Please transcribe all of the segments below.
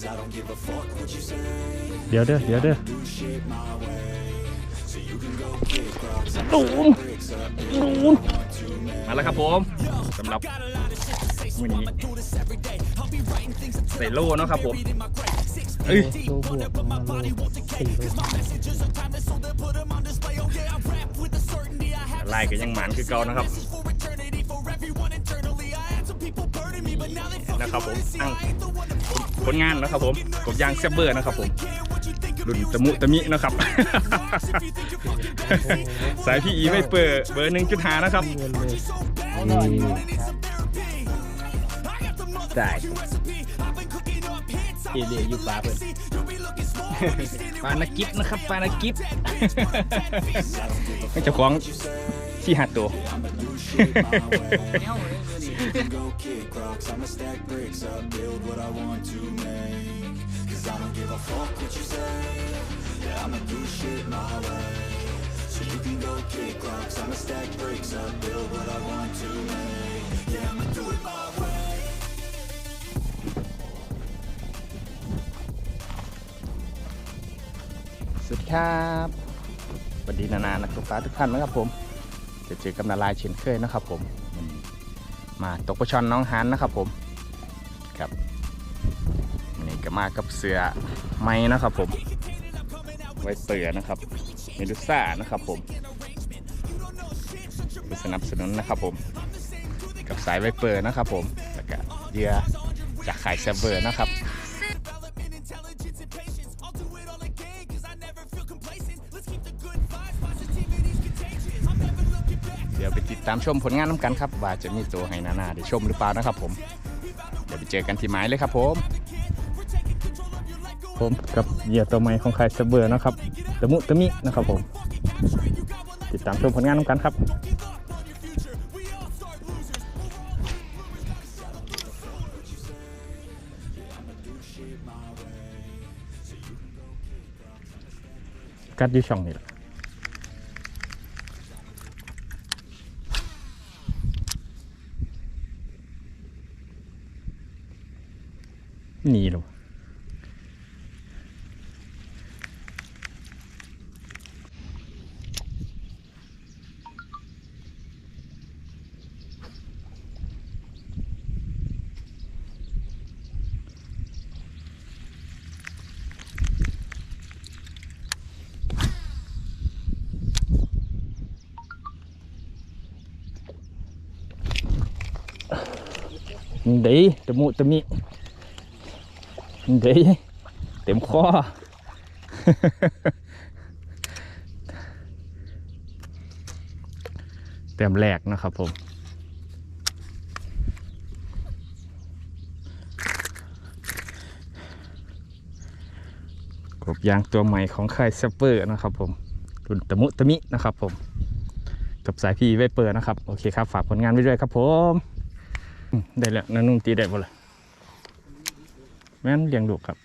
เดี๋ยวเด้อเดี๋ยวเด้อตูมตูมมาแล้วครับผมสำหรับมื้อนี้ใส่โล่เนาะครับผมเอ้ยโลบวกมาโลสี่โลลายก็ยังหมานคือเก่านะครับนะครับผมอ้าง ผลงานนะครับผมกบยางแซบเบอร์นะครับผมรุ่นตะมุตะมินะครับ สายพี่อีไม่เปิดเบอร์หนึ่งจุดหานะครับเงินเลยได้เอเดียอยู่ปลาเพิ่นปานากิฟนะครับปานากิฟไม่เจะคล้าของ ที่หัดตัวสวัสดีครับสวัสดีนานานักตกปลาทุกท่านนะครับผม จะเจอกับนาลายเช่นเคยนะครับผมมาตกปลาช่อนน้องฮันนะครับผมครับนนี้ก็มากับเสือไม้นะครับผม ไว้เสือนะครับเมดูซ่านะครับผมไปสนับสนุนนะครับผม กับสายไวเปอร์นะครับผมแล้วก็เยื่อจากขายแซเบอร์นะครับ ตามชมผลงานน้ำกันครับ ว่าจะมีตัวให้นานาได้ชมหรือเปล่านะครับผม เดี๋ยวไปเจอกันที่หมายเลยครับผม ผมกับเหยื่อตัวใหม่ของใครเซเบอร์นะครับตะมุตะมินะครับผม ติดตามชมผลงานน้ำกันครับกัดอยูช่องนี่แหละ นีหรอเดี๋ยวตะมุตะมิ เดี๋ยวเต็มคอเต็มแรกนะครับผมกบยางตัวใหม่ของค่ายเซปเปอร์นะครับผมรุ่นตะมุตะมินะครับผม กับสายพีไวเปอร์นะครับ โอเคครับ ฝากผลงานไว้ด้วยครับผม ได้แล้วนันนุ่งตีได้บ่เลย แม่นเลี้ยงลูกครับ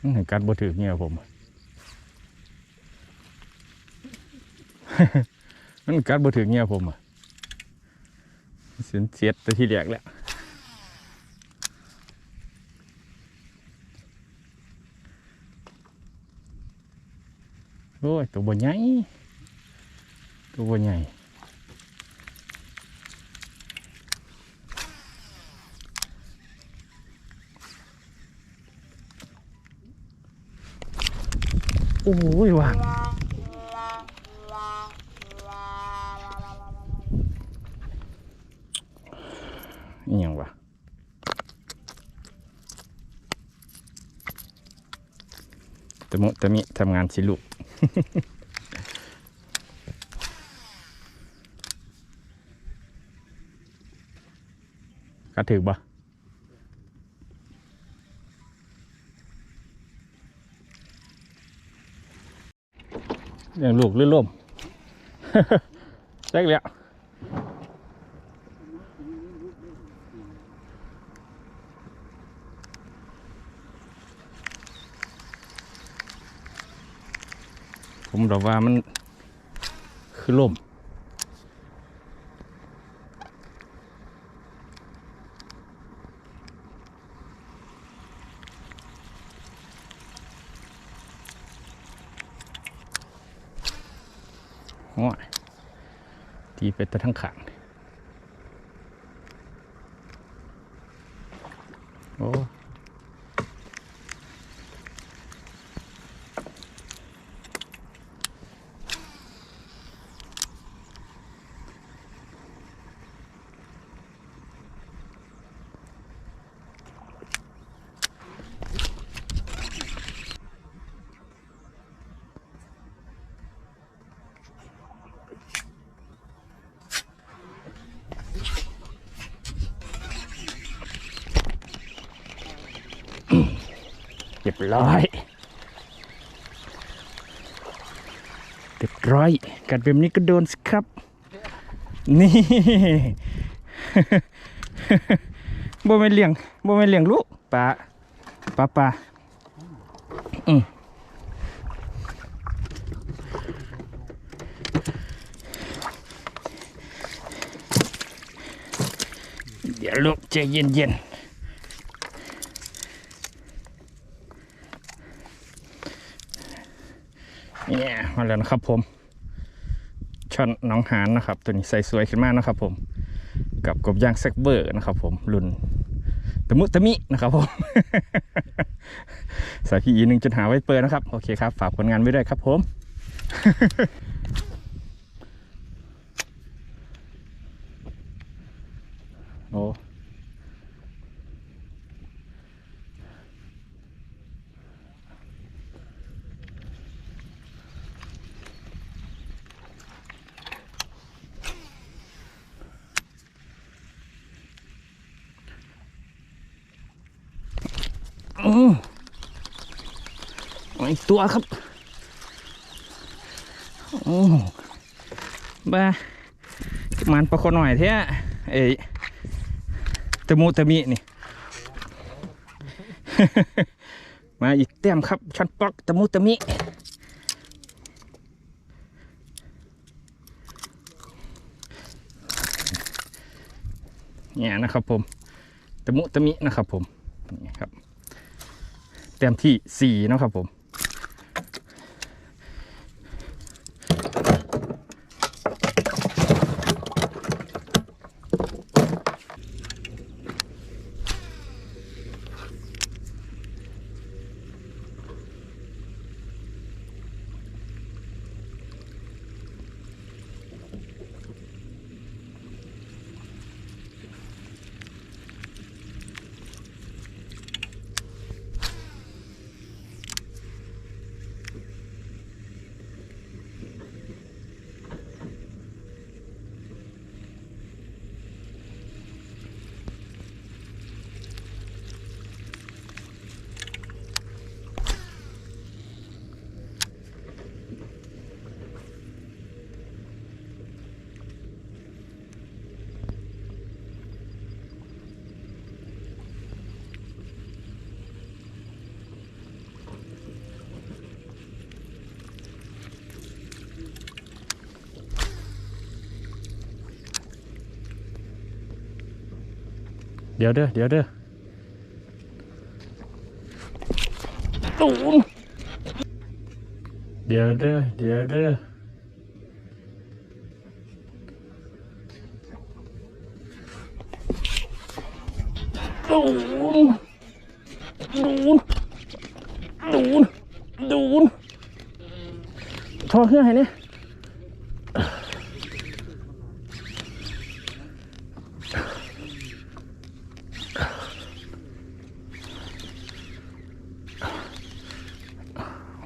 มันเห็นการบ่ถือเนี่ยผมมันการบ่ถือเนี่ยผมอะเสียนเสียดแต่ที่แรกแหละโอ้ยตัวบ่ใหญ่ตัวบ่ใหญ่ โอ้ยว่างอหยังวะตะมุตะมิทำงานสิลูกกระถือบ่ เลี้ยงลูกหรือล่มแจ๊กแล้วผมบอกว่ามันคือล่ม ตี ไปต่ทั้งขางโอ้ รียบร้อยเรียบร้อยกัดแบบนี้ก็โดนสิครับ นี่บ่ไม่นเลี้ยงบ่ไม่นเลี้ยงลูกปลาปลาปลาอืมเดี๋ยวลูกใจเย็นๆ เนี่ย มาแล้วนะครับผมช่อนน้องหานนะครับ ตัวนี้ใส่สวยขึ้นมากนะครับ ผม กับกบย่างแซกเบอร์นะครับ ผมรุ่นตะมุตะมินะครับผมใส่พีอีหนึ่งจุดหาไว้เปิดนะครับ โอเคครับ ฝากผลงานไว้ด้วยครับผมโอ้ อืออีกตัวครับโอ้บ้ามันประคนหน่อยเท่เอ้ยตะมูตะมินี่ มาอีกแต้มครับชันปอกตะมูตะมิเนี่ยนะครับผมตะมุตะมินะครับผมนี่ครับ เต้มที่สีนะครับผม ดี๋ยวเด้อเดี๋ยวเด้อตูมเดี๋ยวเด้อเดี๋ยวเด้อตูมดูนดูนดูนทอเพื่อให้เนี่ย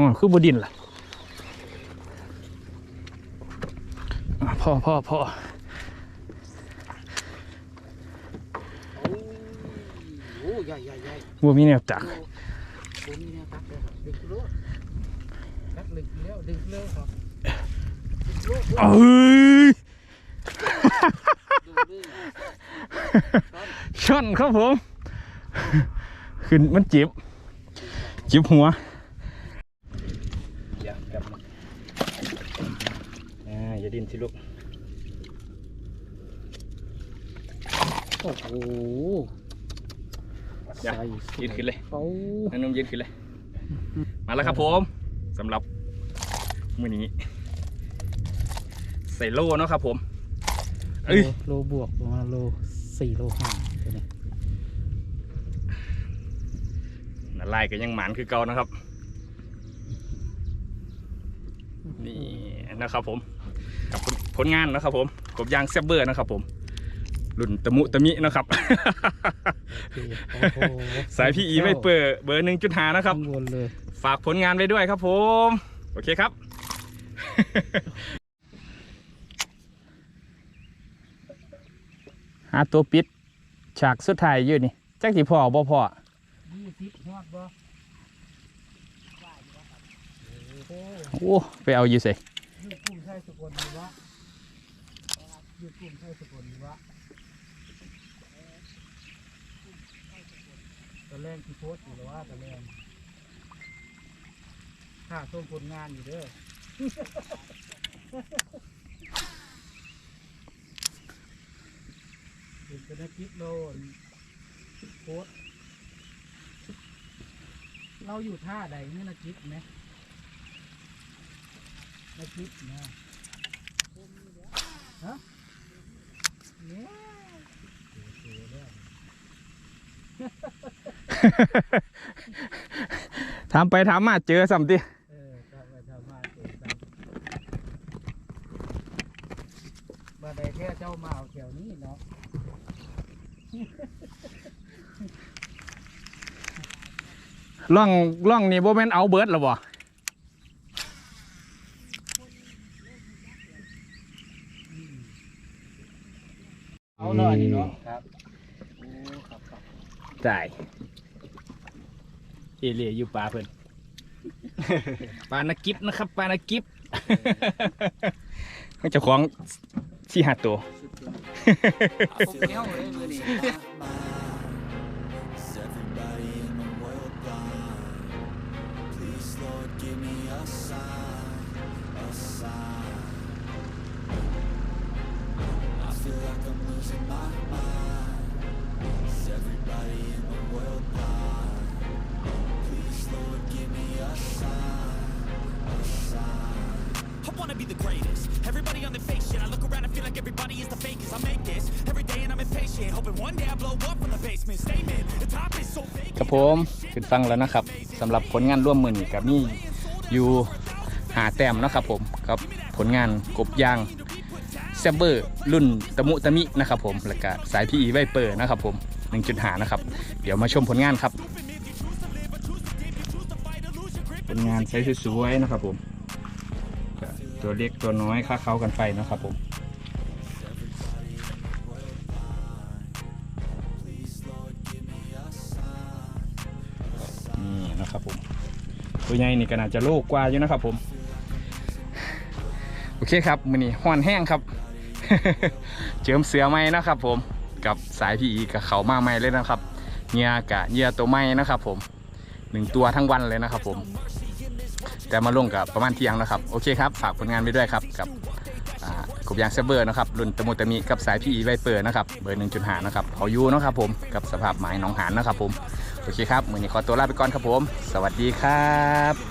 อ๋อคือบดินล่ะอะพ่อพ่อพ่อโอ้ใหญ่ใหญ่ใหญ่บัวมีแนวจักผมนี่เนี่ยตักเลยครับดึงโลดตักดึงแล้วดึงแล้วครับดึงโลดเอ้ยดูดึงช่อนครับผม ขึ้นมันจิบจิบหัวอย่ากับอ่าอย่าดิ้ นสิลูก โอ้โหอย่าใส่ยืดขึ้นเลยโอ้น้ำนมยืดขึ้นเลย มาแล้วครับผมสำหรับมือนี้ใส่โล่เนาะครับผมเอ้ยโลบวกประมาณโลสี่โลห้าตัวนี้นาลายก็ยังหมานคือเก่านะครับ นี่นะครับผม กับผลผลงานนะครับผมกบยางแซบเบอร์นะครับผมรุ่นตะมุตะมินะครับโอเคโอ้โหสายพี่อีไม่เปิดเบอร์หนึ่งจุดหานะครับข้างบนเลยฝากผลงานไว้ด้วยครับผม โอเคครับ หาตัวปิด ฉากสุดท้ายอยู่นี่จักสิพอบ่พอยี่สิบฮอดบ่โอ้โหโอ้ ไปเอาอยู่สิยืดกุ้งใช่สกุลดีวะยืดกุ้งใช่สกุลดีวะตะแรงที่โพสต์อยู่แล้วว่าตะแรงค่าส่งผลงานอยู่เด้อเป็นเป็นคลิปโลนโพสต์เราอยู่ท่าใดนี่นะคลิปไหม นะคลิปนะฮะเนี่ยเสียแล้วถามไปถามมาเจอสัมติเออทำไปทำมาเกิดซ้ำมาได้แค่เจ้ามาเอาแถวนี้เนาะล่องล่องนี่โบแมนเอาเบิร์ดหรอบ่ เอาเนาะอันนี้เนาะครับโอ้ครับครับได้เอเลียอยู่ปลาเพิ่นปลานากิบนะครับปลานากิบมันเจะของสี่ห้าตัว feel like I'm losing my mind. Is everybody in the world blind? Please, Lord, give me a sign, a sign. I wanna be the greatest. Everybody on the fake shit. I look around and feel like everybody is the fakest. I make this every day and I'm impatient. Hoping one day I blow up from the basement. Statement. The top is so fake. กับผมขึ้นฟังแล้วนะครับสำหรับผลงานร่วมมือนี่กับนี่อยู่หาแต้มนะครับผมกับผลงานกบยาง แซบเบอร์รุ่นตะมุตะมินะครับผมแล้วก็สายพีอีไวเปอร์นะครับผม1.5นะครับ เดี๋ยวมาชมผลงานครับ ผลงานใช้สวยๆนะครับผม ตัวเล็กตัวน้อยค่าเข้ากันไปนะครับผมนี่นะครับผมตัวใหญ่นี่ก็น่าจะโลกกว่าอยู่นะครับผม โอเคครับมือนี้ห้อนแห้งครับ เจิมเสือไหมนะครับ ผมกับสายพีอีกับเขามาใหม่เลยนะครับเงียกะเงียตัวไหมนะครับ ผมหนึ่งตัวทั้งวันเลยนะครับ ผม แต่มาลงกับประมาณเที่ยงนะครับ โอเคครับ ฝากผลงานไปด้วยครับ กับกบยางเซเบอร์นะครับรุ่นตะมุตะมีกับสายพีอีไวเปอร์นะครับเบอร์หนึ่งจุดหานะครับเขายูนะครับผมกับสภาพหมายหนองหานนะครับผมโอเคครับมือนี้ขอตัวลาไปก่อนครับผม สวัสดีครับ